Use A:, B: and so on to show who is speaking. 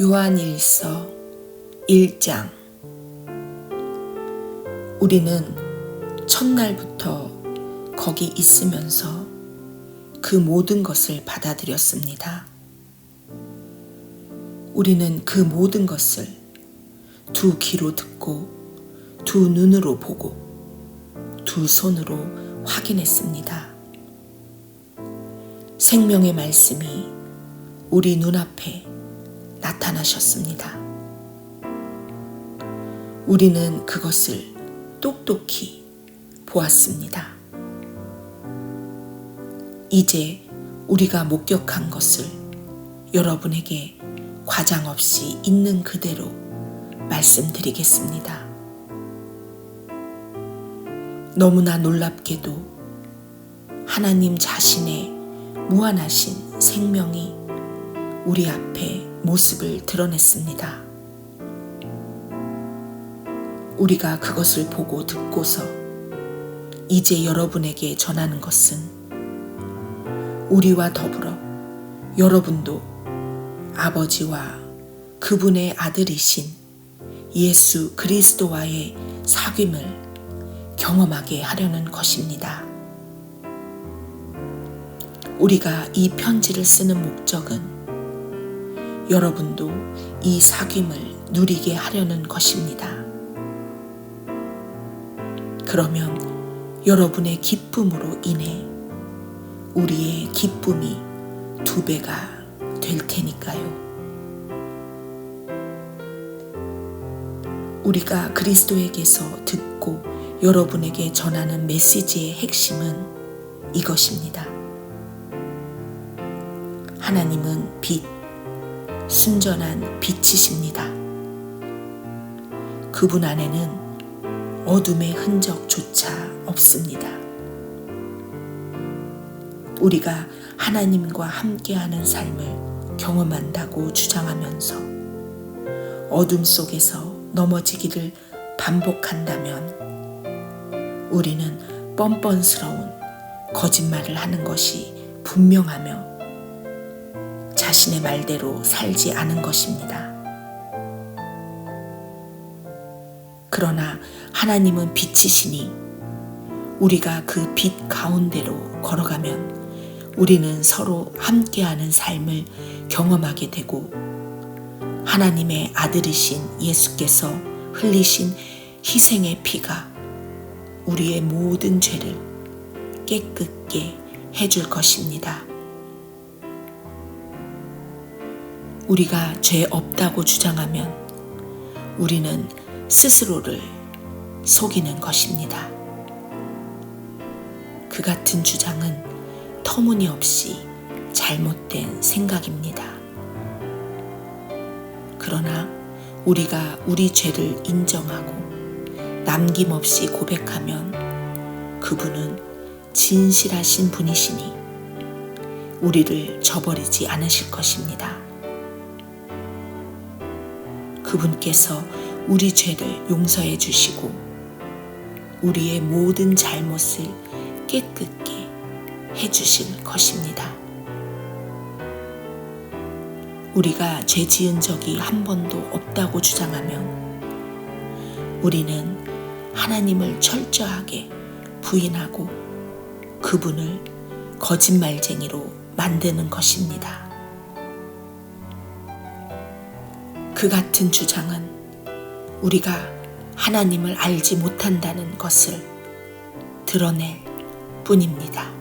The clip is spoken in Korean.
A: 요한일서 1장 우리는 첫날부터 거기 있으면서 그 모든 것을 받아들였습니다. 우리는 그 모든 것을 두 귀로 듣고 두 눈으로 보고 두 손으로 확인했습니다. 생명의 말씀이 우리 눈앞에 나타나셨습니다. 우리는 그것을 똑똑히 보았습니다. 이제 우리가 목격한 것을 여러분에게 과장 없이 있는 그대로 말씀드리겠습니다. 너무나 놀랍게도 하나님 자신의 무한하신 생명이 우리 앞에 모습을 드러냈습니다. 우리가 그것을 보고 듣고서 이제 여러분에게 전하는 것은 우리와 더불어 여러분도 아버지와 그분의 아들이신 예수 그리스도와의 사귐을 경험하게 하려는 것입니다. 우리가 이 편지를 쓰는 목적은 여러분도 이 사귐을 누리게 하려는 것입니다. 그러면 여러분의 기쁨으로 인해 우리의 기쁨이 두 배가 될 테니까요. 우리가 그리스도에게서 듣고 여러분에게 전하는 메시지의 핵심은 이것입니다. 하나님은 빛, 순전한 빛이십니다. 그분 안에는 어둠의 흔적조차 없습니다. 우리가 하나님과 함께하는 삶을 경험한다고 주장하면서 어둠 속에서 넘어지기를 반복한다면 우리는 뻔뻔스러운 거짓말을 하는 것이 분명하며 자신의 말대로 살지 않은 것입니다. 그러나 하나님은 빛이시니 우리가 그 빛 가운데로 걸어가면 우리는 서로 함께하는 삶을 경험하게 되고 하나님의 아들이신 예수께서 흘리신 희생의 피가 우리의 모든 죄를 깨끗게 해줄 것입니다. 우리가 죄 없다고 주장하면 우리는 스스로를 속이는 것입니다. 그 같은 주장은 터무니없이 잘못된 생각입니다. 그러나 우리가 우리 죄를 인정하고 남김없이 고백하면 그분은 진실하신 분이시니 우리를 저버리지 않으실 것입니다. 그분께서 우리 죄를 용서해 주시고 우리의 모든 잘못을 깨끗게 해 주실 것입니다. 우리가 죄 지은 적이 한 번도 없다고 주장하면 우리는 하나님을 철저하게 부인하고 그분을 거짓말쟁이로 만드는 것입니다. 그 같은 주장은 우리가 하나님을 알지 못한다는 것을 드러낼 뿐입니다.